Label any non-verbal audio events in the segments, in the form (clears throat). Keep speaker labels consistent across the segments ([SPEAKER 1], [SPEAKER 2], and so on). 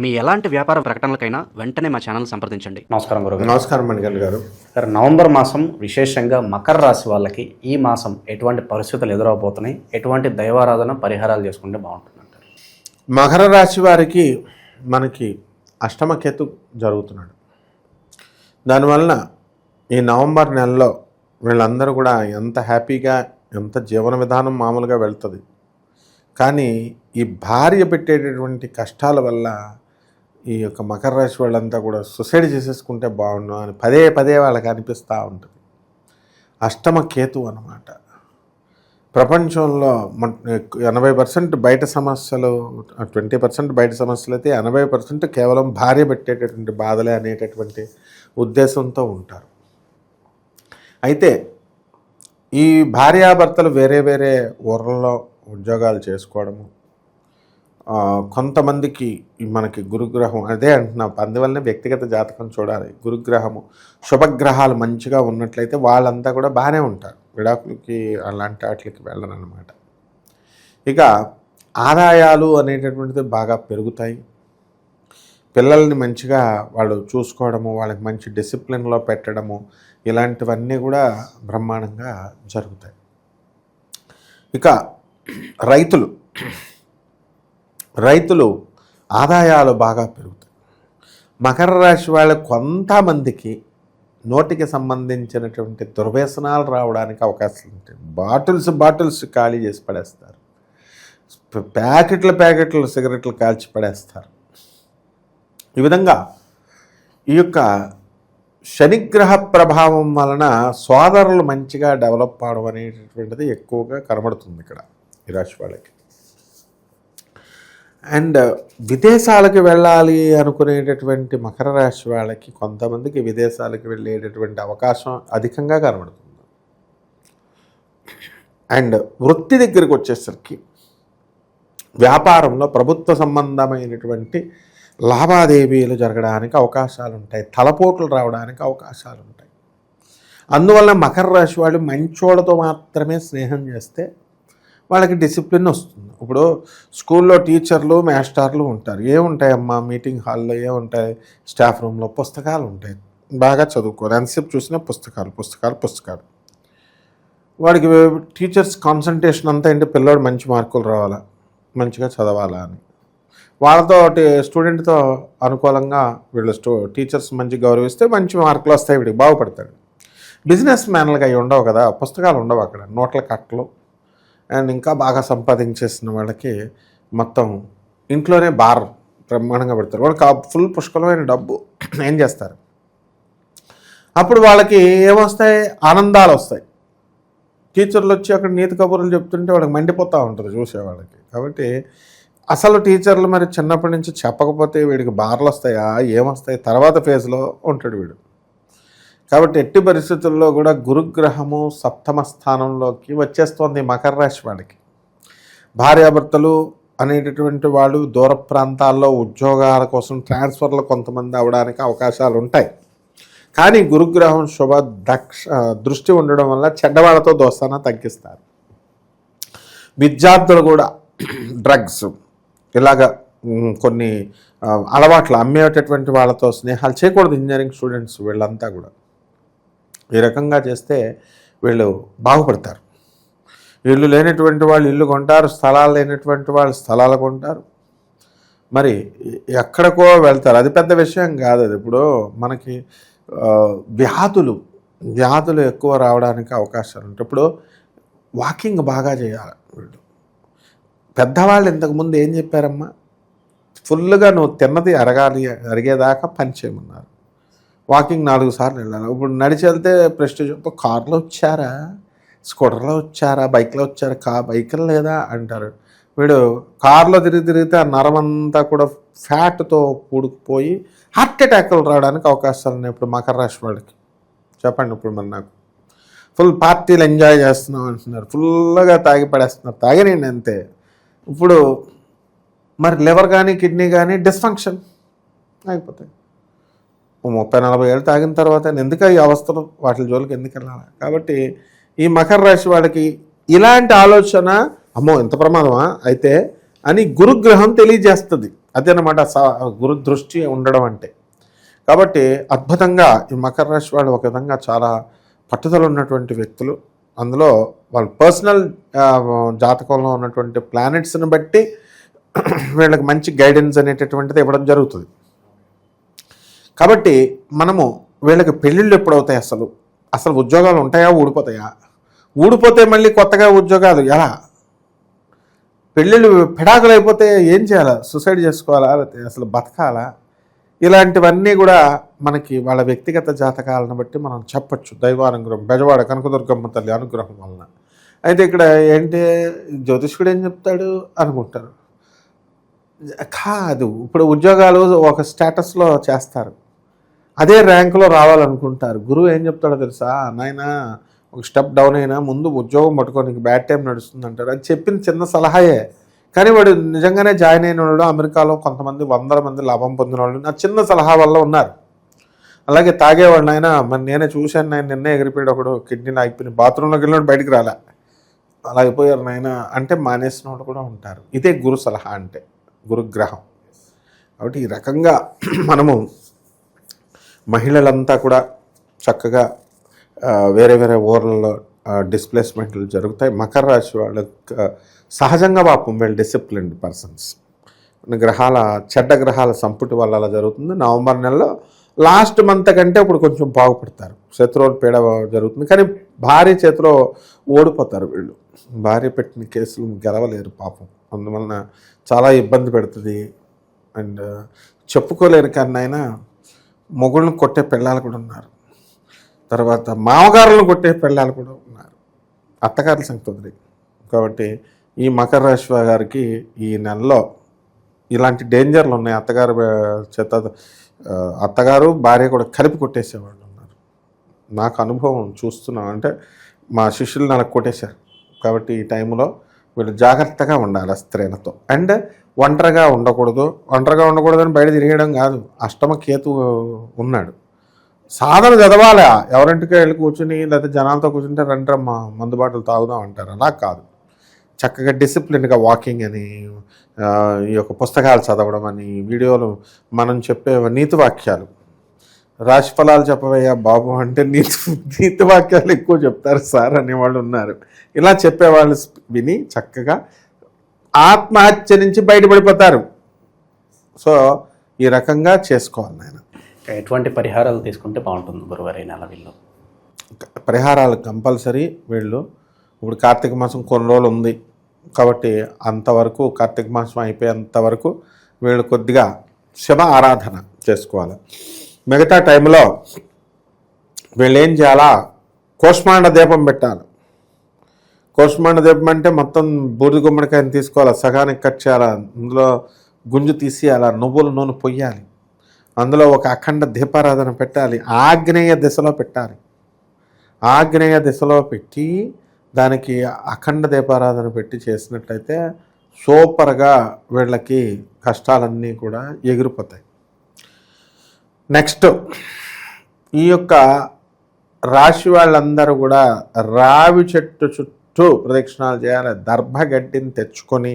[SPEAKER 1] మీ ఎలాంటి వ్యాపార ప్రకటనలకైనా వెంటనే మా ఛానల్ సంప్రదించండి.
[SPEAKER 2] నమస్కారం గురుగారు.
[SPEAKER 3] నమస్కారం మణిగల్ గారు.
[SPEAKER 2] సార్ నవంబర్ మాసం విశేషంగా మకర రాశి వాళ్ళకి ఈ మాసం ఎటువంటి పరిస్థితులు ఎదురవబోతున్నాయి? ఎటువంటి దైవారాధన పరిహారాలు చేసుకుంటే బాగుంటుంది అంటారు
[SPEAKER 3] మకర రాశి వారికి మనకి అష్టమకేతు జరుగుతున్నాడు. దానివలన ఈ నవంబర్ నెలలో వీళ్ళందరూ కూడా ఎంత హ్యాపీగా ఎంత జీవన విధానం మామూలుగా వెళ్తుంది. కానీ ఈ భార్య పెట్టేటటువంటి కష్టాల వల్ల ఈ యొక్క మకర రాశి వాళ్ళంతా కూడా సుసైడ్ చేసేసుకుంటే బాగుండు అని పదే పదే వాళ్ళకి అనిపిస్తూ ఉంటుంది. అష్టమ కేతు అనమాట ప్రపంచంలో ఎనభై పర్సెంట్ బయట సమస్యలు ట్వంటీ పర్సెంట్ బయట సమస్యలు అయితే ఎనభై పర్సెంట్ కేవలం భార్య పెట్టేటటువంటి బాధలే అనేటటువంటి ఉద్దేశంతో ఉంటారు. అయితే ఈ భార్యాభర్తలు వేరే వేరే ఊర్లలో ఉద్యోగాలు చేసుకోవడము కొంతమందికి మనకి గురుగ్రహం అదే అంటున్నా. అందువల్లనే వ్యక్తిగత జాతకం చూడాలి. గురుగ్రహము శుభగ్రహాలు మంచిగా ఉన్నట్లయితే వాళ్ళంతా కూడా బాగానే ఉంటారు. విడాకులకి అలాంటి వాటికి వెళ్ళనమాట ఇక ఆదాయాలు అనేటటువంటిది బాగా పెరుగుతాయి. పిల్లల్ని మంచిగా వాళ్ళు చూసుకోవడము వాళ్ళకి మంచి డిసిప్లిన్లో పెట్టడము ఇలాంటివన్నీ కూడా బ్రహ్మాండంగా జరుగుతాయి. ఇక రైతులు రైతులు ఆదాయాలు బాగా పెరుగుతాయి. మకర రాశి వాళ్ళ కొంతమందికి నోటికి సంబంధించినటువంటి దుర్వ్యసనాలు రావడానికి అవకాశం ఉంటాయి. బాటిల్స్ బాటిల్స్ ఖాళీ చేసి పడేస్తారు. ప్యాకెట్ల ప్యాకెట్లు సిగరెట్లు కాల్చి పడేస్తారు. ఈ విధంగా ఈ యొక్క శనిగ్రహ ప్రభావం వలన సోదరులు మంచిగా డెవలప్ అవడం అనేటటువంటిది ఎక్కువగా కనబడుతుంది ఇక్కడ ఈ రాశి వాళ్ళకి. అండ్ విదేశాలకు వెళ్ళాలి అనుకునేటటువంటి మకర రాశి వాళ్ళకి కొంతమందికి విదేశాలకు వెళ్ళేటటువంటి అవకాశం అధికంగా కనబడుతుంది. అండ్ వృత్తి దగ్గరికి వచ్చేసరికి వ్యాపారంలో ప్రభుత్వ సంబంధమైనటువంటి లావాదేవీలు జరగడానికి అవకాశాలు ఉంటాయి. తలపోట్లు రావడానికి అవకాశాలు ఉంటాయి. అందువల్ల మకర రాశి వాళ్ళు మంచోళ్ళతో మాత్రమే స్నేహం చేస్తే వాళ్ళకి డిసిప్లిన్ వస్తుంది. ఇప్పుడు స్కూల్లో టీచర్లు మాస్టర్లు ఉంటారు. ఏముంటాయమ్మా? మీటింగ్ హాల్లో ఏముంటాయి? స్టాఫ్ రూమ్లో పుస్తకాలు ఉంటాయి. బాగా చదువుకోరు. ఎంతసేపు చూసినా పుస్తకాలు పుస్తకాలు పుస్తకాలు. వాడికి టీచర్స్ కాన్సన్ట్రేషన్ అంతా ఏంటి? పిల్లోడు మంచి మార్కులు రావాలా? మంచిగా చదవాలా అని. వాళ్ళతో స్టూడెంట్తో అనుకూలంగా వీళ్ళు స్టూ టీచర్స్ మంచి గౌరవిస్తే మంచి మార్కులు వస్తాయి వీడికి. బాగుపడతాడు. బిజినెస్ మ్యాన్లుగా అవి ఉండవు కదా? పుస్తకాలు ఉండవు అక్కడ. నోట్ల కట్టలు అండ్ ఇంకా బాగా సంపాదించేసిన వాళ్ళకి మొత్తం ఇంట్లోనే బార్ బ్రహ్మాండంగా పెడతారు. వాళ్ళకి ఆ ఫుల్ పుష్కలమైన డబ్బు (clears throat) ఏం చేస్తారు? అప్పుడు వాళ్ళకి ఏమొస్తాయి? ఆనందాలు వస్తాయి. టీచర్లు వచ్చి అక్కడ నీతి కబుర్లు చెప్తుంటే వాళ్ళకి మండిపోతూ ఉంటుంది చూసేవాళ్ళకి కాబట్టి అసలు టీచర్లు మరి చిన్నప్పటి నుంచి చెప్పకపోతే వీడికి బార్లు వస్తాయా? ఏమొస్తాయి? తర్వాత ఫేజ్లో ఉంటాడు వీడు. కాబట్టి ఎట్టి పరిస్థితుల్లో కూడా గురుగ్రహము సప్తమ స్థానంలోకి వచ్చేస్తోంది మకర రాశి వాళ్ళకి. భార్యాభర్తలు అనేటటువంటి వాళ్ళు దూర ప్రాంతాల్లో ఉద్యోగాల కోసం ట్రాన్స్ఫర్లు కొంతమంది అవడానికి అవకాశాలు ఉంటాయి. కానీ గురుగ్రహం శుభ దక్ష దృష్టి ఉండడం వల్ల చెడ్డవాళ్ళతో దోస్తాన తగ్గిస్తారు. విద్యార్థులు కూడా డ్రగ్స్ ఇలాగ కొన్ని అలవాట్లు అమ్మేటటువంటి వాళ్ళతో స్నేహాలు చేయకూడదు ఇంజనీరింగ్ స్టూడెంట్స్ వీళ్ళంతా కూడా. ఈ రకంగా చేస్తే వీళ్ళు బాగుపడతారు. ఇల్లు లేనటువంటి వాళ్ళు ఇల్లు కొంటారు స్థలాలు లేనటువంటి వాళ్ళు స్థలాలు కొంటారు. మరి ఎక్కడికో వెళ్తారు. అది పెద్ద విషయం కాదు అది. ఇప్పుడు మనకి వ్యాధులు వ్యాధులు ఎక్కువ రావడానికి అవకాశాలు ఉంటాయి. ఇప్పుడు వాకింగ్ బాగా చేయాలి వీళ్ళు. పెద్దవాళ్ళు ఇంతకుముందు ఏం చెప్పారమ్మా? ఫుల్గా నువ్వు తిన్నది అరగాలి అరిగేదాకా పని చేయమన్నారు. వాకింగ్ నాలుగు సార్లు వెళ్ళాలి. ఇప్పుడు నడిచి వెళ్తే ప్రెస్టేజ్ కార్లో వచ్చారా? స్కూటర్లో వచ్చారా? బైక్లో వచ్చారా? కా బైక్లో లేదా? అంటారు. వీడు కార్లో తిరిగి తిరిగితే ఆ నరమంతా కూడా ఫ్యాట్తో కూడుకుపోయి హార్ట్ అటాక్లు రావడానికి అవకాశాలు ఉన్నాయి ఇప్పుడు మకర రాశి వాళ్ళకి. చెప్పండి ఇప్పుడు మరి నాకు. ఫుల్ పార్టీలు ఎంజాయ్ చేస్తున్నాం అంటున్నారు. ఫుల్గా తాగి పడేస్తున్నారు. తాగినండి అంతే. ఇప్పుడు మరి లివర్ కానీ కిడ్నీ కానీ డిస్ఫంక్షన్ అయిపోతాయి. ముప్పై నలభై ఏళ్ళు తాగిన తర్వాత ఎందుకు ఈ అవస్థలు వాటి జోలికి ఎందుకు వెళ్ళాలి? కాబట్టి ఈ మకర రాశి వాళ్ళకి ఇలాంటి ఆలోచన అమ్మో ఎంత ప్రమాదమా? అయితే అని గురుగ్రహం తెలియజేస్తుంది. అదేనమాట స- గురు దృష్టి ఉండడం అంటే. కాబట్టి అద్భుతంగా ఈ మకర రాశి వాళ్ళు ఒక విధంగా చాలా పట్టుదల ఉన్నటువంటి వ్యక్తులు. అందులో వాళ్ళ పర్సనల్ జాతకంలో ఉన్నటువంటి ప్లానెట్స్ని బట్టి (clears throat) వీళ్ళకి మంచి గైడెన్స్ అనేటటువంటిది ఇవ్వడం జరుగుతుంది. కాబట్టి మనము వీళ్ళకి పెళ్ళిళ్ళు ఎప్పుడవుతాయి అసలు? అసలు ఉద్యోగాలు ఉంటాయా ఊడిపోతాయా? ఊడిపోతే మళ్ళీ కొత్తగా ఉద్యోగాలు ఎలా? పెళ్ళిళ్ళు పిడాకులు అయిపోతే ఏం చేయాలా? సూసైడ్ చేసుకోవాలా? లేకపోతే అసలు బతకాలా? ఇలాంటివన్నీ కూడా మనకి వాళ్ళ వ్యక్తిగత జాతకాలను బట్టి మనం చెప్పొచ్చు. దైవానుగ్రహం బెజవాడ కనకదుర్గమ్మ తల్లి అనుగ్రహం వలన. అయితే ఇక్కడ ఏంటి? జ్యోతిష్కుడు ఏం చెప్తాడు అనుకుంటారు. కాదు ఇప్పుడు ఉద్యోగాలు ఒక స్టేటస్లో చేస్తారు. అదే ర్యాంకులో రావాలనుకుంటారు. గురువు ఏం చెప్తాడో తెలుసా? నాయన ఒక స్టెప్ డౌన్ అయినా ముందు ఉద్యోగం పట్టుకోనికి బ్యాడ్ టైం నడుస్తుంది అంటాడు. అది చెప్పిన చిన్న సలహాయే. కానీ వాడు నిజంగానే జాయిన్ అయిన వాళ్ళు అమెరికాలో కొంతమంది వందల మంది లాభం పొందిన వాళ్ళు. నా చిన్న సలహా వల్ల ఉన్నారు. అలాగే తాగేవాడు ఆయన మరి నేనే చూశాను నాయన నిన్నే ఎగిరిపోయాడు ఒకడు కిడ్నీలు ఆగిపోయిన బాత్రూంలోకి వెళ్ళినాడు బయటికి రాలే. అలా అయిపోయారు నాయన అంటే మానేసిన వాళ్ళు కూడా ఉంటారు. ఇదే గురు సలహా అంటే గురుగ్రహం. కాబట్టి ఈ రకంగా మనము మహిళలంతా కూడా చక్కగా వేరే వేరే ఊర్లలో డిస్ప్లేస్మెంట్లు జరుగుతాయి. మకర రాశి వాళ్ళకి సహజంగా పాపం వీళ్ళు డిసిప్లిన్డ్ పర్సన్స్ గ్రహాల చెడ్డ గ్రహాల సంపుటి వల్ల అలా జరుగుతుంది. నవంబర్ నెలలో లాస్ట్ మంత్ కంటే ఇప్పుడు కొంచెం బాగుపడతారు. శత్రువుల పీడ జరుగుతుంది. కానీ భార్య చేతిలో ఓడిపోతారు వీళ్ళు. భార్య పెట్టిన కేసులు గెలవలేరు పాపం. అందువలన చాలా ఇబ్బంది పెడుతుంది. అండ్ చెప్పుకోలేరు కానీ అయినా మొగుళ్ళని కొట్టే పిల్లలు కూడా ఉన్నారు. తర్వాత మామగారులను కొట్టే పిల్లలు కూడా ఉన్నారు. అత్తగారుల సంగతి వదిలేయి. కాబట్టి ఈ మకర రాశి గారికి ఈ నెలలో ఇలాంటి డేంజర్లు ఉన్నాయి. అత్తగారు చేత అత్తగారు భార్య కూడా కలిపి కొట్టేసేవాళ్ళు ఉన్నారు. నాకు అనుభవం చూస్తున్నాం అంటే మా శిష్యులు నాకు కొట్టేశారు. కాబట్టి ఈ టైంలో వీళ్ళు జాగ్రత్తగా ఉండాలి స్త్రీలతో. అండ్ ఒంటరిగా ఉండకూడదు. ఒంటరిగా ఉండకూడదని బయట తిరిగడం కాదు. అష్టమ కేతు ఉన్నాడు. సాధన చదవాలా. ఎవరింటికి వెళ్ళి కూర్చుని లేకపోతే జనాలతో కూర్చుంటే రండ్రమ్మా మందు బాటలు తాగుదాం అంటారు. అలా కాదు. చక్కగా డిసిప్లిన్గా వాకింగ్ అని ఈ యొక్క పుస్తకాలు చదవడం అని వీడియోలు మనం చెప్పే నీతి వాక్యాలు. రాశి ఫలాలు చెప్పవయ్యా బాబు అంటే నీతి నీతి వాక్యాలు ఎక్కువ చెప్తారు సార్ అనేవాళ్ళు ఉన్నారు. ఇలా చెప్పేవాళ్ళు విని చక్కగా ఆత్మహత్య నుంచి బయటపడిపోతారు. సో ఈ రకంగా చేసుకోవాలి
[SPEAKER 2] ఇంకా ఎటువంటి పరిహారాలు తీసుకుంటే బాగుంటుంది గురువారి నెల వీళ్ళు.
[SPEAKER 3] పరిహారాలు కంపల్సరీ వీళ్ళు. ఇప్పుడు కార్తీక మాసం కొన్ని రోజులు ఉంది కాబట్టి అంతవరకు కార్తీక మాసం అయిపోయేంత వరకు వీళ్ళు కొద్దిగా శివ ఆరాధన చేసుకోవాలి. మిగతా టైంలో వీళ్ళు ఏం చేయాలా? కోష్మాండ దీపం పెట్టాలి. కోష్మాండ దీపం అంటే మొత్తం బూడిద గుమ్మడికాయని తీసుకోవాలి? సగానికి కట్ చేయాలా? అందులో గుంజు తీసేయాలి? నువ్వుల నూనె పొయ్యాలి. అందులో ఒక అఖండ దీపారాధన పెట్టాలి. ఆగ్నేయ దిశలో పెట్టాలి. ఆగ్నేయ దిశలో పెట్టి దానికి అఖండ దీపారాధన పెట్టి చేసినట్లయితే సూపర్గా వీళ్ళకి కష్టాలన్నీ కూడా ఎగిరిపోతాయి. నెక్స్ట్ ఈ యొక్క రాశి వాళ్ళందరూ కూడా రావి చెట్టు చుట్టూ ప్రదక్షిణాలు చేయాలి. దర్భగడ్డిని తెచ్చుకొని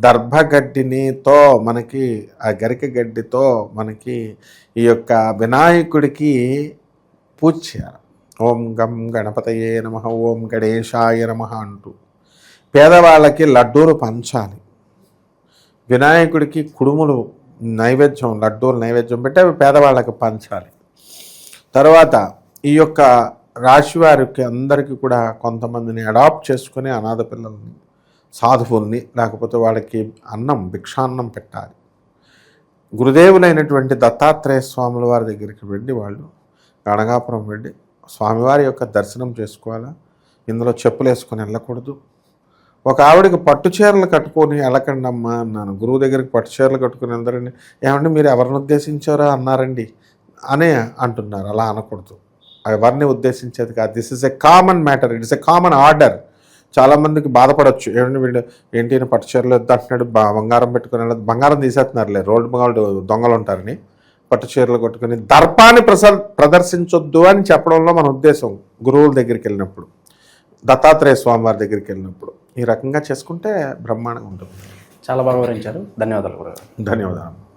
[SPEAKER 3] దర్భగడ్డినితో మనకి ఆ గరిక గడ్డితో మనకి ఈ యొక్క వినాయకుడికి పూజ చేయాలి. ఓం గం గణపతయే నమ ఓం గణేశాయ నమ అంటూ. పేదవాళ్ళకి లడ్డూలు పంచాలి. వినాయకుడికి కుడుములు నైవేద్యం లడ్డూలు నైవేద్యం పెట్టి అవి పేదవాళ్ళకి పంచాలి. తర్వాత ఈ యొక్క రాశి వారికి అందరికీ కూడా కొంతమందిని అడాప్ట్ చేసుకుని అనాథ పిల్లల్ని సాధువుల్ని లేకపోతే వాళ్ళకి అన్నం భిక్షాన్నం పెట్టాలి. గురుదేవులైనటువంటి దత్తాత్రేయ స్వాముల వారి దగ్గరికి వెళ్ళి వాళ్ళు గణగాపురం వెళ్ళి స్వామివారి యొక్క దర్శనం చేసుకోవాలా? ఇందులో చెప్పులు వేసుకొని వెళ్ళకూడదు. ఒక ఆవిడకి పట్టు చీరలు కట్టుకొని వెళ్ళకండి అమ్మా అన్నాను. గురువు దగ్గరికి పట్టు చీరలు కట్టుకొని వెళ్తారండి ఏమంటే మీరు ఎవరిని ఉద్దేశించారో? అన్నారండి. అనే అంటున్నారు. అలా అనకూడదు. ఎవరిని ఉద్దేశించేది కాదు. This is a common matter it is a common order చాలామందికి బాధపడవచ్చు ఏమంటే వీళ్ళు ఏంటి పట్టు చీరలు వద్దు అంటున్నాడు బా- బంగారం పెట్టుకుని వెళ్ళదు బంగారం తీసేస్తున్నారులే రోడ్డు బంగారు దొంగలు ఉంటారని. పట్టు చీరలు కొట్టుకుని దర్పాన్ని ప్రస ప్రదర్శించొద్దు అని చెప్పడంలో మన ఉద్దేశం గురువుల దగ్గరికి వెళ్ళినప్పుడు. దత్తాత్రేయ స్వామి వారి దగ్గరికి వెళ్ళినప్పుడు ఈ రకంగా చేసుకుంటే బ్రహ్మాండంగా ఉంటుంది.
[SPEAKER 2] చాలా బాగా వివరించారు. ధన్యవాదాలు
[SPEAKER 3] ధన్యవాదాలు.